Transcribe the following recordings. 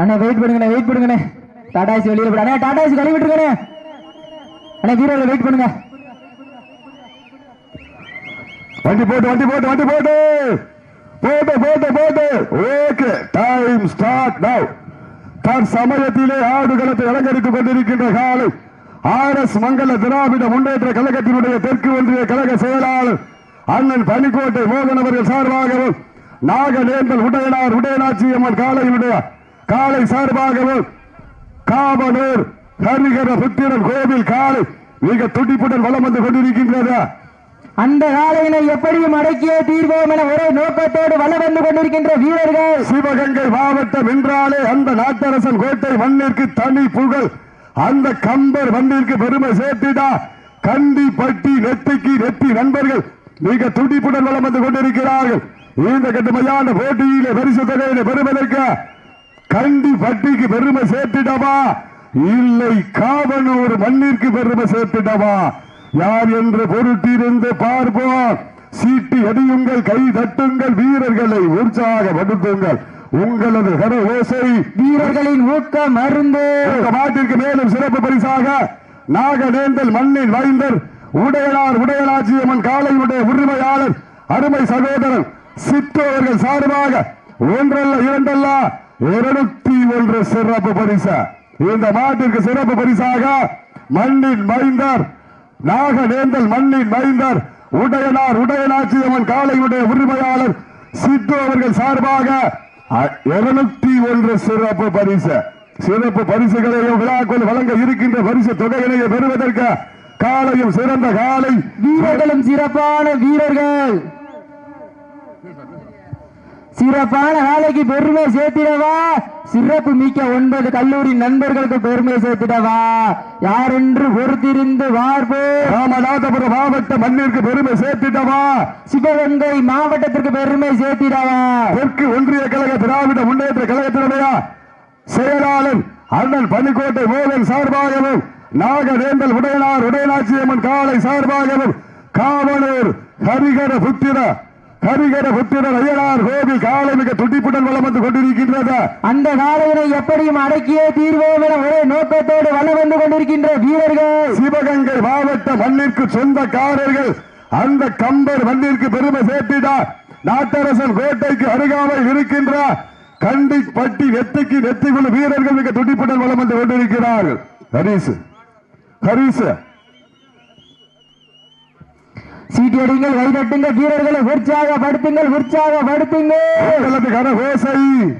அண்ணே வெயிட் பண்ணுங்கண்ணே வெயிட் பண்ணுங்கண்ணே. டாடா ஏசி வெளியில போடு. அண்ணே டாடா ஏசி கழுவி அண்ணே அண்ணா வீரர்கள் வெயிட் பண்ணுங்க. வண்டி போட்டு வண்டி போட்டு வண்டி போட்டு. போட்டு போட்டு போட்டு. ஓகே டைம் ஸ்டார்ட் நவ் தன் சமயத்திலே ஆடுகளத்தை அலங்கரித்துக் கொண்டிருக்கின்ற காலை ஆர் எஸ் மங்கல திராவிட முன்னேற்ற கழகத்தினுடைய தெற்கு ஒன்றிய கழக செயலாளர் அண்ணன் பனிக்கோட்டை மோகன் அவர்கள் சார்பாகவும் நாகநேந்தல் உடையனார் உடையநாச்சி அம்மன் காலையினுடைய காலை சார்பாகவும் காவலூர் ஹரிகர புத்திரன் கோவில் காலை மிக துடிப்புடன் வலம் வந்து கொண்டிருக்கின்றது. அந்த காலையினை எப்படியும் அடக்கியே தீர்வோம் என ஒரே நோக்கத்தோடு வள வந்து கொண்டிருக்கின்ற வீரர்கள். சிவகங்கை மாவட்டம் என்றாலே அந்த நாட்டரசன் கோட்டை மண்ணிற்கு தனி புகழ். அந்த கம்பர் மண்ணிற்கு பெருமை சேர்த்திடா. கண்டி பட்டி நெத்திக்கு நெத்தி நண்பர்கள் மிக துடிப்புடன் வளம் வந்து கொண்டிருக்கிறார்கள். இந்த கட்டுமையான போட்டியிலே பரிசு தொகையிலே பெருமதற்கு கண்டி பட்டிக்கு பெருமை சேர்த்திடவா? இல்லை காவனூர் மண்ணிற்கு பெருமை சேர்த்திடவா? யார் என்று பொருட்டிருந்து பார்ப்போம். சீட்டி அடியுங்கள் கை தட்டுங்கள் வீரர்களை உற்சாகப்படுத்துங்கள். உங்களது கர ஓசை வீரர்களின் ஊக்கம் மருந்து இந்த மாட்டிற்கு மேலும் சிறப்பு பரிசாக நாகநேந்தல் மண்ணின் வைந்தர் உடையனார் உடையனாட்சியம்மன் காலையுடைய உரிமையாளர் அருமை சகோதரன் சித்து அவர்கள் சார்பாக ஒன்றல்ல இரண்டல்ல இருநூத்தி ஒன்று சிறப்பு பரிசு. இந்த மாட்டிற்கு சிறப்பு பரிசாக மண்ணின் மைந்தர் நாகநேந்தல் மண்ணின் மைந்தர் உடையனார் உடையனாட்சியம்மன் காலையுடைய உரிமையாளர் சித்து அவர்கள் சார்பாக இருநூத்தி ஒன்று சிறப்பு பரிசு. சிறப்பு பரிசுகளையும் விழாக்கள் வழங்க இருக்கின்ற பரிசு தொகையினையை பெறுவதற்கு காலையும் சிறந்த காலை. வீரர்களும் சிறப்பான வீரர்கள். சிறப்பான வேலைக்கு பெருமை சேர்த்திடவா? சிறப்பு மிக்க ஒன்பது கல்லூரி நண்பர்களுக்கு பெருமை சேர்த்திடவா? யார் என்று பொறுத்திருந்து வார்போ? ராமநாதபுரம் மாவட்ட மண்ணிற்கு பெருமை சேர்த்திட்டவா சிவகங்கை மாவட்டத்திற்கு பெருமை சேர்த்திடவா? தெற்கு ஒன்றிய கழக திராவிட முன்னேற்ற கழகத்தினுடைய செயலாளர் அண்ணன் பனிக்கோட்டை மோகன் சார்பாகவும் நாகநேந்தல் உடையனார் உடையனாட்சியம்மன் காலை சார்பாகவும் காவலூர் ஹரிகர புத்திர ஹரிகர புத்திரர் ஐயனார் கோவில் காலை மிக துடிப்புடன் வளம் வந்து கொண்டிருக்கின்றது. அந்த காலையினை எப்படியும் அடக்கியே தீர்வோம் என ஒரே நோக்கத்தோடு வளம் வந்து கொண்டிருக்கின்ற வீரர்கள். சிவகங்கை மாவட்ட மண்ணிற்கு சொந்தக்காரர்கள். அந்த கம்பர் மண்ணிற்கு பெருமை சேர்த்திடார் நாட்டரசன் கோட்டைக்கு அருகாமல் இருக்கின்ற கண்டி பட்டி நெத்திக்கு நெத்திக்குள்ள வீரர்கள் மிக துடிப்புடன் வளம் வந்து கொண்டிருக்கிறார்கள். ஹரிசு ஹரிசு. சீட்டியடிங்கள் வைதட்டுங்கள் வீரர்களை உற்சாகப்படுத்துங்கள் உற்சாகப்படுத்துங்கள். கரகோசை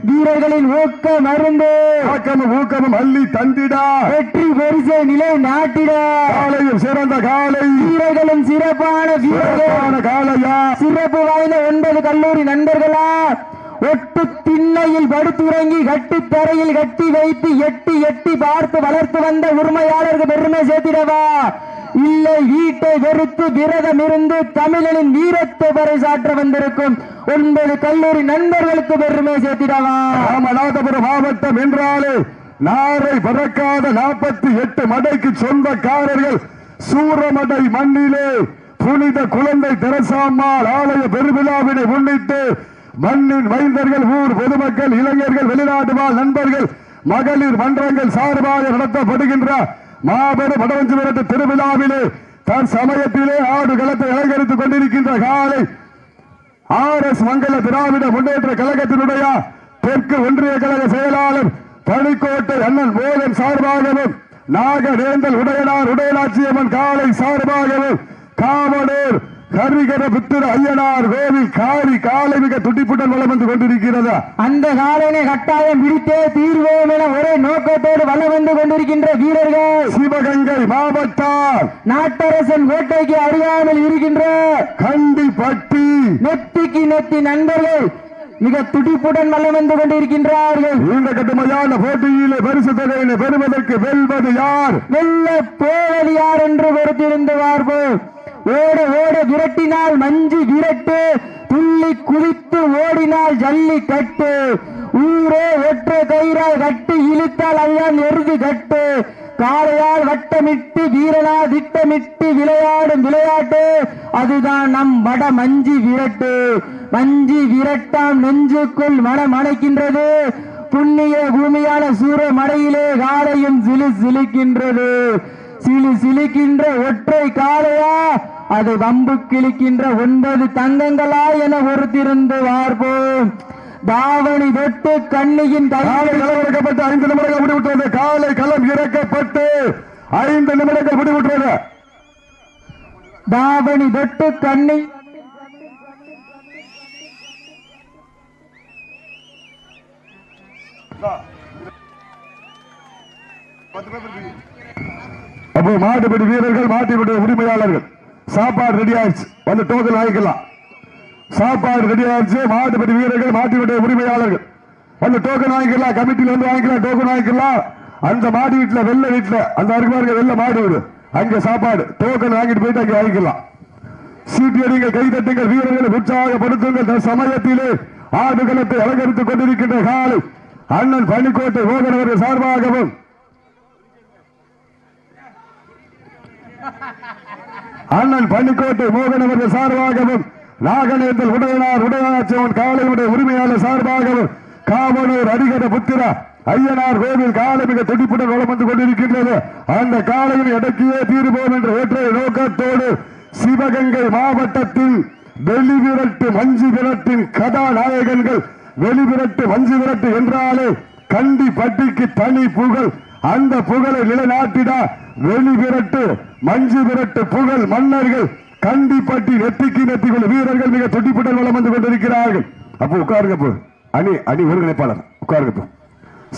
வீரர்களின் ஊக்க மருந்து ஆக்கமும் ஊக்கமும் அள்ளி தந்திடா. வெற்றி பரிசை நிலை நாட்டிட. காலையும் சிறந்த காலை. வீரர்களும் சிறப்பான வீரர்கள். சிறப்பான காலையா. சிறப்பு வாய்ந்த ஒன்பது கல்லூரி நண்பர்களா. ஒட்டு திண்ணையில் படுத்துறங்கி கட்டி தரையில் கட்டி வைத்து எட்டி எட்டி பார்த்து வளர்த்து வந்த உரிமையாளருக்கு பெருமை சேர்த்திடவா. இல்லை ஈட்டை வெறுத்து விரதம் இருந்து தமிழனின் வீரத்தை பறைசாற்ற வந்திருக்கும் ஒன்பது கல்லூரி நண்பர்களுக்கு பெருமை சேர்த்திடவா? ராமநாதபுரம் மாவட்டம் என்றாலே நாரை பறக்காத நாற்பத்தி எட்டு மடைக்கு சொந்தக்காரர்கள் சூரமடை மண்ணிலே புனித குழந்தை தெரசாம்மாள் ஆலய பெருவிழாவினை முன்னிட்டு மண்ணின் மைந்தர்கள் ஊர் பொதுமக்கள் இளைஞர்கள் வெளிநாட்டு வாழ் நண்பர்கள் மகளிர் மன்றங்கள் சார்பாக நடத்தப்படுகின்ற மாபெரும் வடவஞ்சி விரட்டு திருவிழாவிலே தன் சமயத்திலே ஆடு களத்தை அலங்கரித்துக் கொண்டிருக்கின்ற காலை ஆர் எஸ் மங்கல திராவிட முன்னேற்ற கழகத்தினுடைய தெற்கு ஒன்றிய கழக செயலாளர் பணிக்கோட்டை அண்ணன் மோகன் சார்பாகவும் நாகவேந்தல் உடையனார் உடையனாட்சியம்மன் காலை சார்பாகவும் காவலூர் ஹரிகர புத்திர ஐயனார் கோவில் காரி காலை மிக துடிப்புடன் வளம் வந்து கொண்டிருக்கிறது. அந்த காலையினை கட்டாயம் பிடித்தே தீர்வோம் என ஒரே நோக்கத்தோடு வந்து கொண்டிருக்கின்ற வீரர்கள். சிவகங்கை மாவட்டம். நாட்டரசன் கோட்டைக்கு அறியாமல் இருக்கின்ற கண்டி பட்டி நெத்திக்கு நெத்தி நண்பர்கள் மிக துடிப்புடன் வலம் வந்து கொண்டிருக்கின்றார்கள். இந்த கட்டுமையான போட்டியிலே பரிசு தொகையினை பெறுவதற்கு வெல்வது யார்? வெல்ல போவது யார் என்று பொறுத்திருந்து பார்ப்போம். ஓட ஓட விரட்டினால் மஞ்சு விரட்டு துள்ளி குதித்து ஓடினால் ஜல்லி கட்டு. ஊரே ஒற்றை கயிறால் கட்டு இழுத்தால் அதுதான் எருது கட்டு. காளையால் வட்டமிட்டு வீரனா திட்டமிட்டு விளையாடும் விளையாட்டு அதுதான் நம் வட மஞ்சி விரட்டு. மஞ்சி விரட்டாம் நெஞ்சுக்குள் மனம் அணைக்கின்றது. புண்ணிய பூமியான சூரமடையிலே காலையும் சிலு சிலுக்கின்றது. சிலு சிலுக்கின்ற ஒற்றை காளையா? அது வம்பு கிழிக்கின்ற ஒன்பது தங்கங்களா என ஒருத்திருந்து பார்ப்போம் தாவணி தொட்டு கண்ணியின் காலை இறக்கப்பட்டு ஐந்து நிமிடங்கள் முடிவுற்றது. காலை களம் இறக்கப்பட்டு ஐந்து நிமிடங்கள் முடிவுற்றது. தாவணி தொட்டு கண்ணி அப்போ மாட்டுப்பிடி வீரர்கள் மாட்டுப்பிடி உரிமையாளர்கள். சாப்பாடு ரெடி ஆயிடுச்சு. வந்து டோக்கன் வாங்கிக்கலாம். சாப்பாடு ரெடி ஆயிடுச்சு. மாட்டுப்பிடி வீரர்கள் மாட்டுப்பிடி உரிமையாளர்கள். வந்து டோக்கன் வாங்கிக்கலாம். கமிட்டில வந்து வாங்கிக்கலாம். டோக்கன் வாங்கிக்கலாம். அந்த மாடு வீட்டுல வெள்ள வீட்டுல அந்த அருகாருக்கு வெள்ள மாடு வீடு. அங்க சாப்பாடு. டோக்கன் வாங்கிட்டு போயிட்டு அங்க வாங்கிக்கலாம். சீட்டியடிங்கள் கைதட்டுங்கள் வீரர்களை உற்சாகப்படுத்துங்கள். சமயத்திலே ஆடுகளத்தை அலங்கரித்துக் கொண்டிருக்கின்ற காலை அண்ணன் பள்ளிக்கோட்டை மோகன் அவர்கள் சார்பாகவும் அண்ணன் பள்ளிக்கோட்டை மோகன் அவர்கள் சார்பாகவும் நாகநேந்தல் உடையனார் உடையனாச்சவன் காலையுடைய உரிமையாளர் சார்பாகவும் காவலூர் அடிகர புத்திரா ஐயனார் கோவில் காலை மிக துடிப்புடன் வளம் வந்து கொண்டிருக்கின்றது. அந்த காலையில் இடக்கியே தீர்வோம் என்ற ஒற்றை நோக்கத்தோடு சிவகங்கை மாவட்டத்தின் வெளிவிரட்டு மஞ்சு விரட்டின் கதாநாயகன்கள் வெளிவிரட்டு மஞ்சு விரட்டு என்றாலே கண்டி பட்டிக்கு தனி புகழ். அந்த புகழை நிலைநாட்டிட வெளிவிரட்டு மஞ்சு விரட்டு புகழ் மன்னர்கள் கண்டிப்பட்டி நெத்திக்கு நெத்திக்குள்ள வீரர்கள் மிக துடிப்புடன் வளம் வந்து கொண்டிருக்கிறார்கள். அப்போ உட்காருங்க போ அணி அணி ஒருங்கிணைப்பாளர். உட்காருங்க போ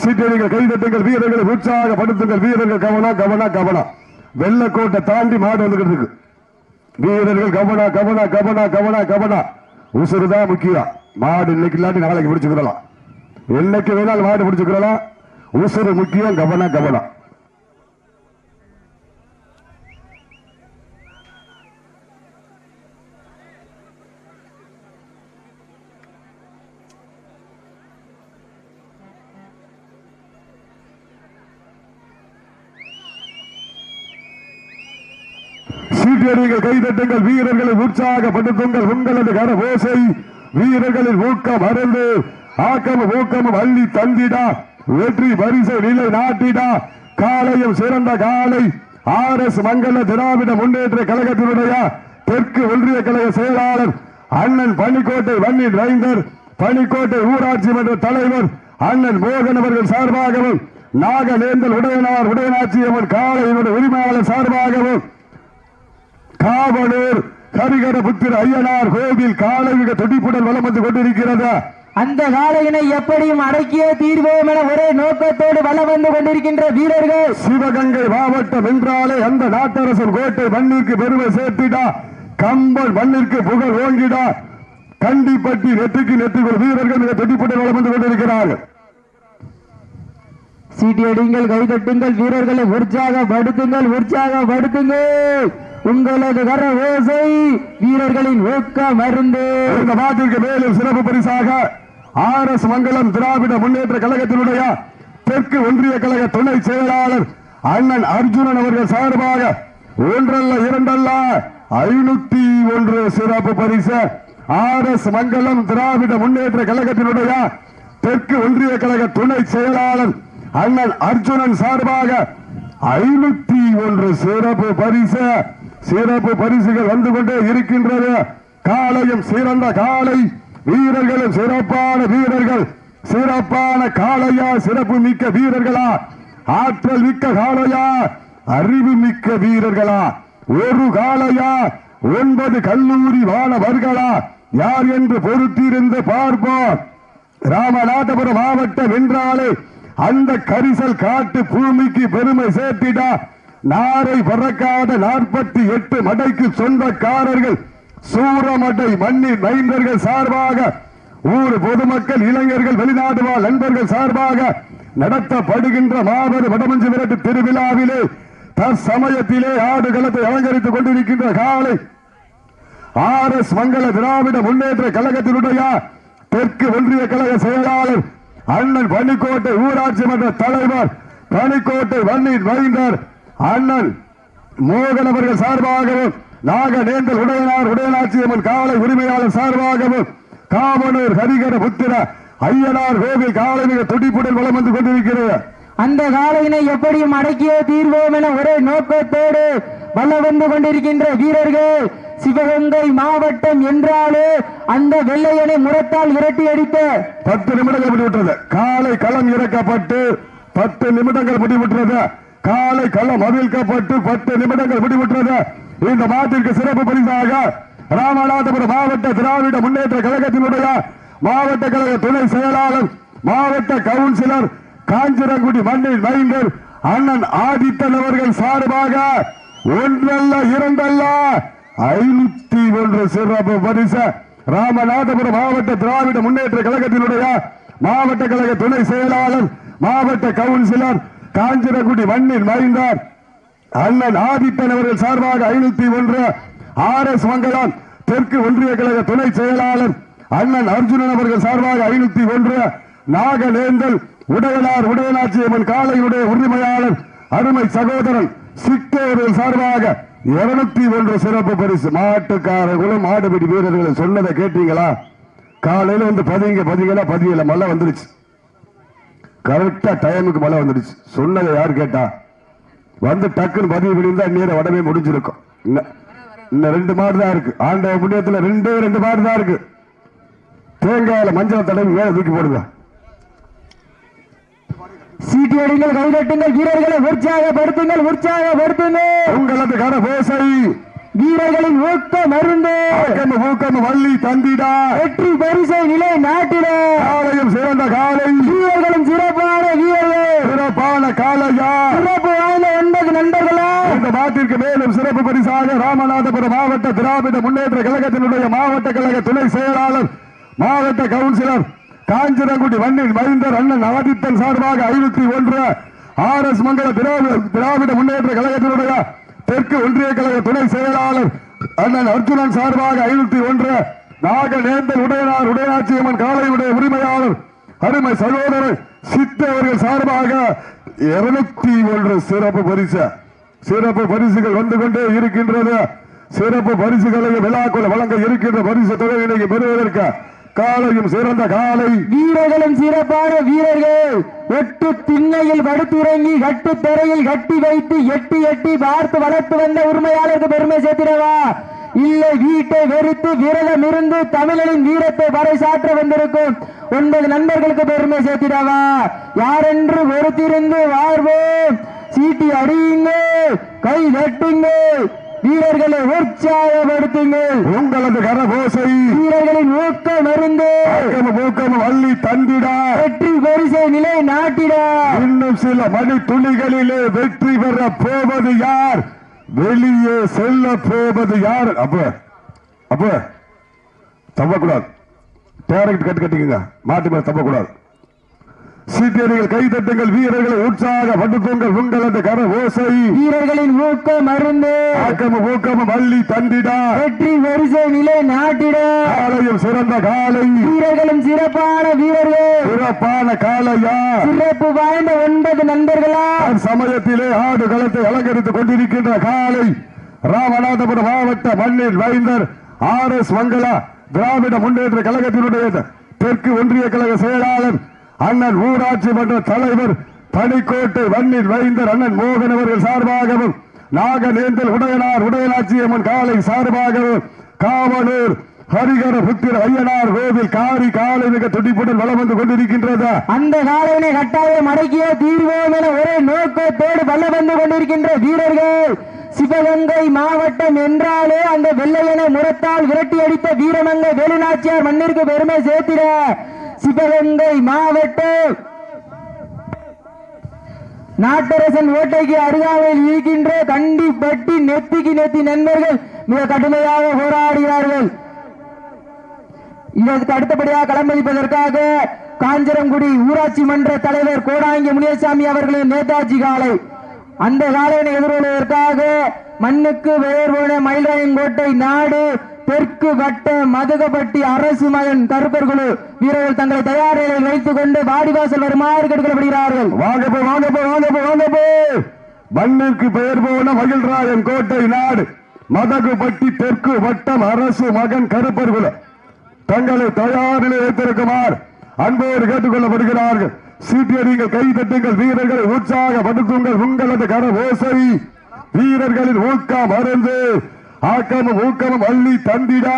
சீட்டடிகள் கைதட்டுங்கள் வீரர்களை உற்சாகப்படுத்துங்கள். வீரர்கள் கவனா கவனா கவனா. வெள்ளக்கோட்டை தாண்டி மாடு வந்துகிட்டு இருக்கு. வீரர்கள் Kavanaugh Kavanaugh Kavanaugh Kavanaugh Kavanaugh. உசுறுதான் முக்கியம். மாடு இன்னைக்கு இல்லாட்டி நாளைக்கு பிடிச்சுக்கிறலாம். என்னைக்கு வேணாலும் மாடு பிடிச்சுக்கிறலாம். உசுறு முக்கியம் கவனம் கவனம். சீட்டியடிகள் கைதட்டுங்கள் வீரர்களை உற்சாகப்படுத்துங்கள். உங்களது கரபோசை வீரர்களின் ஊக்கம் அருந்து ஆக்கமும் ஊக்கமும் அள்ளி தந்திடா. வெற்றி பரிசு நிலை நாட்டிடா காலையும் சிறந்த காலை. ஆர் எஸ் மங்கல திராவிட முன்னேற்ற கழகத்தினுடைய தெற்கு ஒன்றிய கழக செயலாளர் அண்ணன் பனிக்கோட்டை வன்னி ரைந்தர் பனிக்கோட்டை ஊராட்சி மன்ற தலைவர் அண்ணன் மோகன் அவர்கள் சார்பாகவும் நாகநேந்தல் உடையனார் உடையனாட்சியம்மன் காலையினுடைய உரிமையாளர் சார்பாகவும் காவலூர் கரிகர புத்திர ஐயனார் கோவில் காலை மிக துடிப்புடன் வளம் வந்து கொண்டிருக்கிறது. அந்த காளையினை எப்படியும் அடக்கியே தீர்வோம் என ஒரே நோக்கத்தோடு வலம் வந்து கொண்டிருக்கின்ற வீரர்கள். சிவகங்கை மாவட்டம் என்றாலே அந்த நாட்டரசன் கோட்டை மண்ணிற்கு பெருமை சேர்த்திடா. கம்பன் மண்ணிற்கு புகழ் ஓங்கிடா கண்டிப்பட்டி நெற்றிக்கு நெற்றிக்குள் வீரர்கள் மிக துடிப்புடன் வலம் வந்து கொண்டிருக்கிறார்கள் சீட்டியடிங்கள் கைதட்டுங்கள் வீரர்களை உற்சாகப்படுத்துங்கள் உற்சாகப்படுத்துங்கள் உங்களது கர ஓசை வீரர்களின் ஊக்க மருந்து. இந்த நாட்டிற்கு மேலும் சிறப்பு பரிசாக ஆர் எஸ் மங்கலம் திராவிட முன்னேற்ற கழகத்தினுடைய தெற்கு ஒன்றிய கழக துணை செயலாளர் அண்ணன் அர்ஜுனன் அவர்கள் சார்பாக ஒன்றல்ல இரண்டல்ல ஐநூத்தி ஒன்று சிறப்பு பரிசு ஆர் எஸ் மங்கலம் திராவிட முன்னேற்ற கழகத்தினுடைய தெற்கு ஒன்றிய கழக துணை செயலாளர் அண்ணன் அர்ஜுனன் சார்பாக ஐநூத்தி ஒன்று சிறப்பு பரிசு சிறப்பு பரிசுகள் வந்து கொண்டே இருக்கின்றது. காலையும் சிறந்த காலை வீரர்களும் சிறப்பான வீரர்கள். சிறப்பான காளையா சிறப்பு மிக்க வீரர்களா. ஆற்றல் மிக்க காளையா அறிவு மிக்க வீரர்களா. ஒரு காளையா ஒன்பது கல்லூரி மாணவர்களா. யார் என்று பொறுத்திருந்து பார்ப்போம். ராமநாதபுரம் மாவட்டம் என்றாலே அந்த கரிசல் காட்டு பூமிக்கு பெருமை சேர்த்திடா. நாரை பறக்காத நாற்பத்தி எட்டு மடைக்கு சொந்தக்காரர்கள் சூரமடை மண்ணின் மைந்தர்கள் சார்பாக ஊர் பொதுமக்கள் இளைஞர்கள் வெளிநாடு வாழ் நண்பர்கள் சார்பாக நடத்தப்படுகின்ற மாபெரும் வடமஞ்சு விரட்டு திருவிழாவிலே தற்சமயத்திலே ஆடுகளத்தை அலங்கரித்துக் கொண்டிருக்கின்ற காலை ஆர் எஸ் மங்கள திராவிட முன்னேற்ற கழகத்தினுடைய தெற்கு ஒன்றிய கழக செயலாளர் அண்ணன் பள்ளிக்கோட்டை ஊராட்சி மன்ற தலைவர் பள்ளிக்கோட்டை வன்னின் வைந்தர் அண்ணன் மோகன் அவர்கள் சார்பாகவும் நாகநேந்தல் உடையனார் உடையனாட்சியம்மன் காலை உரிமையாளர் சார்பாகவும் காமனூர் ஹரிகர புத்திர ஐயனார் கோவில் காலை மிக துடிப்புடன் வளம் வந்து கொண்டிருக்கிறது. அந்த காலையினை எப்படியும் அடக்கியே தீர்வோம் என ஒரே நோக்கத்தோடு வல்ல வந்து கொண்டிருக்கின்ற வீரர்கள் சிவகங்கை மாவட்டம் என்றாலே அந்த வெள்ளையனை முரத்தால் விரட்டி அடித்த பத்து நிமிடங்கள் முடிவுற்றது. காலை களம் இறக்கப்பட்டு பத்து நிமிடங்கள் முடிவுற்றது. காலை களம் அவிழ்க்கப்பட்டு பத்து நிமிடங்கள் முடிவுற்றது. இந்த மாட்டிற்கு சிறப்பு பரிசாக ராமநாதபுரம் மாவட்ட திராவிட முன்னேற்ற கழகத்தினுடைய மாவட்ட கழக துணை செயலாளர் மாவட்ட கவுன்சிலர் காஞ்சிரங்குடி மண்ணில் மைந்தர் அண்ணன் ஆதித்தன் அவர்கள் சார்பாக ஒன்றல்ல இரண்டல்ல ஐநூத்தி ஒன்று சிறப்பு பரிசு. ராமநாதபுரம் மாவட்ட திராவிட முன்னேற்ற கழகத்தினுடைய மாவட்ட கழக துணை செயலாளர் மாவட்ட கவுன்சிலர் காஞ்சிரங்குடி மண்ணில் மைந்தார் அண்ணன் ஆதித்தன் அவர்கள் சார்பாக ஐநூத்தி ஒன்று ஆர் எஸ் மங்கலம் தெற்கு ஒன்றிய கழக துணை செயலாளர் அண்ணன் அர்ஜுனன் அவர்கள் சார்பாக ஐநூத்தி ஒன்று நாகலேந்தல் உடையனார் உடையனாட்சியம்மன் காலையுடைய உரிமையாளர் அருமை சகோதரன் சிக்கே சார்பாக இருநூத்தி ஒன்று சிறப்பு பரிசு. மாட்டுக்காரர்களும் மாடுபிடி வீரர்களை சொன்னதை கேட்டீங்களா? காலையில வந்து பதிங்க பதிங்கன்னா பதியல மழை வந்துருச்சு. கரெக்டா டைமுக்கு மழை வந்துடுச்சு சொன்னதை யார் கேட்டா? வந்து டக்குன்னு பதிவு பண்ணியிருந்தா நேரம் வடமே முடிஞ்சிருக்கும். இன்ன- இன்னும் ரெண்டு மாடு தான் இருக்கு. ஆண்ட புண்ணியத்துல ரெண்டே ரெண்டு மாடு தான் இருக்கு. தேங்காயில மஞ்சள் தடவி மேல தூக்கி போடுங்க. சீட்டி அடிங்கள் கைதட்டுங்கள் வீரர்களை உற்சாகப்படுத்துங்கள் உற்சாகப்படுத்துங்கள். உங்களது கரபோசை வீரர்களின் ஊக்க மருந்து. ஊக்கம வள்ளி தந்திடா. வெற்றி பரிசை நிலை நாட்டிட. காலையும் சிறந்த காலை. வீரர்களும் சிறப்பான வீரர்கள். சிறப்பான காலையா சிறப்பு வாய்ந்த ஒன்பது நண்பர்களா நாட்டிற்கு மேலும் சிறப்பு பரிசாக ராமநாதபுரம் மாவட்ட திராவிட முன்னேற்ற கழகத்தினுடைய மாவட்ட கழக துணை செயலாளர் மாவட்ட கவுன்சிலர் காஞ்சிரங்குடி வண்ணின் மைந்தர் அண்ணன் ஆதித்தன் சார்பாக ஐநூத்தி ஒன்று ஆர் எஸ் மங்கல திராவிட திராவிட முன்னேற்ற கழகத்தினுடைய தெற்கு ஒன்றிய கழக துணை செயலாளர் அண்ணன் அர்ஜுனன் சார்பாக ஐநூத்தி ஒன்று நாகநேந்தல் உடையனார் உடையாட்சியம்மன் காலையுடைய உரிமையாளர் அருமை சகோதரர் சித்த அவர்கள் சார்பாக இருநூத்தி ஒன்று சிறப்பு பரிசு. சிறப்பு பரிசுகள் வந்து கொண்டே இருக்கின்றது. சிறப்பு பரிசுகளை விழாக்குள் வழங்க இருக்கின்ற பரிசு தொகையினை பெறுவதற்கு காலையும் சிறந்த காலை. வீரர்களும் சிறப்பான வீரர்கள். எட்டு திண்ணையில் படுத்துறங்கி கட்டு திரையில் கட்டி வைத்து எட்டி எட்டி பார்த்து வளர்த்து வந்த உரிமையாளருக்கு பெருமை சேர்த்திடவா? இல்லை வீட்டை வெறுத்து விரதம் இருந்து தமிழனின் வீரத்தை பறைசாற்ற வந்திருக்கும் ஒன்பது நண்பர்களுக்கு பெருமை சேர்த்திடவா? யாரென்று ஒருத்திருந்து வாழ்வோம். சீட்டி அடியுங்கள் கை தட்டுங்கள் வீரர்களை உற்சாகப்படுத்துங்கள். உங்களது கரபோசை வீரர்களின் ஊக்க மருந்து ஆக்கம பூக்கம வள்ளி தந்திடா. வெற்றி பரிசை நிலை நாட்டிட. இன்னும் சில மணி துளிகளிலே வெற்றி பெற போவது யார்? வெளியே செல்ல போவது யார்? அப்ப அப்ப தப்பக்கூடாது. டேரக்ட் கட்டு கட்டிக்கங்க. மாட்டு மேல தப்பக்கூடாது. சீட்டியடிகள் கைதட்டுங்கள் வீரர்களை உற்சாகப்படுத்துங்கள் உங்களது கர ஓசை. வீரர்களின் ஊக்க மருந்து ஆக்கம ஊக்கம வள்ளி தந்திடா. வெற்றி பரிசை நிலை நாட்டிட. காலையும் சிறந்த காலை. வீரர்களும் சிறப்பான வீரர்கள். சிறப்பான காலையா. சிறப்பு வாய்ந்த ஒன்பது நண்பர்களா. சமயத்திலே ஆடு களத்தை அலங்கரித்துக் கொண்டிருக்கின்ற காலை. ராமநாதபுரம் மாவட்ட மண்ணில் வைந்தர் ஆர் எஸ் மங்களா திராவிட முன்னேற்ற கழகத்தினுடைய தெற்கு ஒன்றிய கழக செயலாளர் அண்ணன் ஊராட்சி மன்ற தலைவர் பனிக்கோட்டை வண்ணில் வைந்தர் அண்ணன் மோகன் அவர்கள் சார்பாகவும் நாகநேந்தல் உடையனார் உடையனாட்சியம்மன் காலை சார்பாகவும் காவலூர் ஹரிகர புத்திர ஐயனார் கோவில் காரி காலை மிக துடிப்புடன் வளம் வந்து கொண்டிருக்கின்றது. அந்த காலையினை கட்டாயம் அடக்கிய தீர்வோம் என ஒரே நோக்கத்தோடு வல்ல வந்து கொண்டிருக்கின்ற வீரர்கள் சிவகங்கை மாவட்டம் என்றாலே அந்த வெள்ளையனை முரத்தால் விரட்டி அடித்த வீரமங்கை வேலுநாச்சியார் மண்ணிற்கு பெருமை சேர்த்திட சிவகங்கை மாவட்டம் நாட்டரசன் ஓட்டைக்கு அருகாமையில் இருக்கின்ற கண்டிப்பட்டி நெத்திக்கு நெத்தி நண்பர்கள் மிக கடுமையாக போராடுகிறார்கள் இதற்கு அடுத்தபடியாக களமளிப்பதற்காக காஞ்சிரங்குடி ஊராட்சி மன்ற தலைவர் கோடாங்கி முனியசாமி அவர்களின் நேதாஜி காலை. அந்த காலையினை எதிர்கொள்வதற்காக மண்ணுக்கு பெயர் போன மயிலாயங்கோட்டை நாடு தெற்கு வட்ட மதுகப்பட்டி அரசு மகன் கருப்பர் குழு வீரர்கள் தங்களை தயார் நிலையில் வைத்துக் கொண்டு வாடிவாசல் வருமாறு கேட்கப்படுகிறார்கள். வாங்கப்போ வாங்கப்போ வாங்கப்போ வாங்கப்போ வாங்க மண்ணிற்கு பெயர் போன மகிழ்ராயன் கோட்டை நாடு. மதகுபட்டி தெற்கு வட்டம் அரசு மகன் கருப்பர்குல தங்களை தயார் வைத்திருக்குமாறு வைத்திருக்குமார் அன்போடு கேட்டுக்கொள்ளப்படுகிறார்கள். சீட்டியடிங்கள் கை தட்டுங்கள் வீரர்களை உற்சாகப்படுத்துங்கள். உங்களது கர ஓசை வீரர்களின் ஊக்கம் அருந்து ஆக்கமும் ஊக்கமும் அள்ளி தந்திட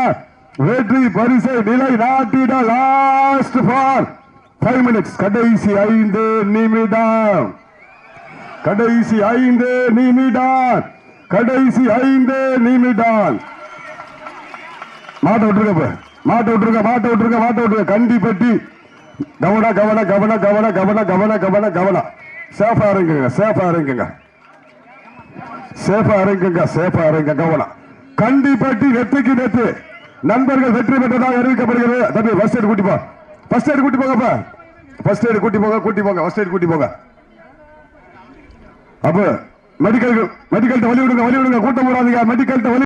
வெற்றி பரிசை நிலை நாட்டிட லாஸ்ட் ஃபார் ஃபைவ் மினிட்ஸ் கடைசி ஐந்து நிமிடம். கடைசி ஐந்து நிமிடம். கடைசி ஐந்து நிமிடம். மாட்ட விட்டுருக்க மாட்ட விட்டுருக்க மாட்ட விட்டுருக்க மாட்ட விட்டுருக்க கண்டிப்பட்டி கவன கவன கவன கவன கவன கவன கவன கவன. சேஃபா இருங்குங்க சேஃபா இருங்குங்க. சேஃபா இருங்குங்க சேஃபா இருங்க கவனம் கண்டிப்பட்டி வெற்றிக்கு வெற்றி நண்பர்கள் வெற்றி பெற்றதாக அறிவிக்கப்படுகிறது. தம்பி ஃபர்ஸ்ட் எய்ட் கூட்டி போ. ஃபர்ஸ்ட் எய்ட் கூட்டி போங்கப்பா. ஃபர்ஸ்ட் எய்ட் கூட்டி போங்க கூட்டி போங்க ஃபர்ஸ்ட் எய்ட் கூட்டி போங்க. அப்ப மெடிக்கல் மெடிக்கல் வழி விடுங்க வழி விடுங்க கூட்டம் போடாதீங்க. மெடிக்கல் வழி